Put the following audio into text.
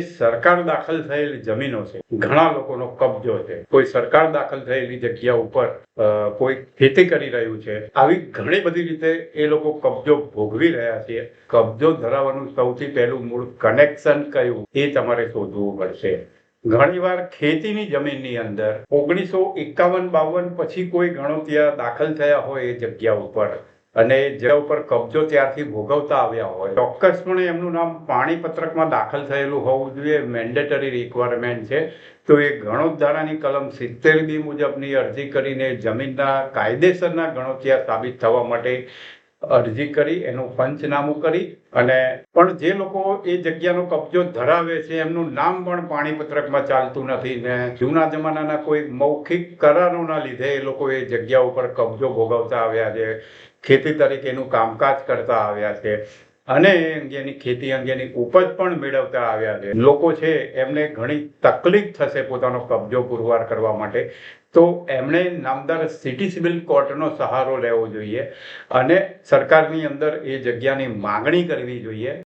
સરકાર દાખલ થયેલી જમીનો છે, ઘણા લોકોનો કબજો છે. કોઈ સરકાર દાખલ થયેલી જગ્યા ઉપર કોઈ ખેતી કરી રહ્યું છે. આવી ઘણી બધી રીતે એ લોકો કબજો ભોગવી રહ્યા છે. કબજો ધરાવવાનું સૌથી પહેલું મૂળ કનેક્શન કયું એ તમારે શોધવું પડશે. ઘણીવાર ખેતીની જમીનની અંદર ઓગણીસો એકાવન બાવન પછી કોઈ ગણો ત્યાં દાખલ થયા હોય એ જગ્યા ઉપર અને જે ઉપર કબજો ત્યારથી ભોગવતા આવ્યા હોય. ચોક્કસપણે એમનું નામ પાણી પત્રકમાં દાખલ થયેલું હોવું જોઈએ. મેન્ડેટરી રિક્વાયરમેન્ટ છે. તો એ ગણોદ્ધારાની કલમ સિત્તેર બી મુજબની અરજી કરીને જમીનના કાયદેસરના ગણોત્યા સાબિત થવા માટે અરજી કરી, એનું પંચનામું કરી અને પણ જે લોકો એ જગ્યાનો કબજો ધરાવે છે, એમનું નામ પણ પાણીપત્રકમાં ચાલતું નથી ને જૂના જમાનાના કોઈ મૌખિક કરારોના લીધે એ લોકો એ જગ્યા ઉપર કબજો ભોગવતા આવ્યા છે. ખેતી તરીકેનું કામકાજ કરતા આવ્યા છે. અને અંગેની ખેતી અંગેની ઉપજ પણ મેળવતા આવ્યા છે. લોકો છે, એમને ઘણી તકલીફ થશે પોતાનો કબજો પુરવાર કરવા માટે. તો એમણે નામદાર સિટી સિવિલ કોર્ટનો સહારો લેવો જોઈએ અને સરકારની અંદર એ જગ્યાની માગણી કરવી જોઈએ.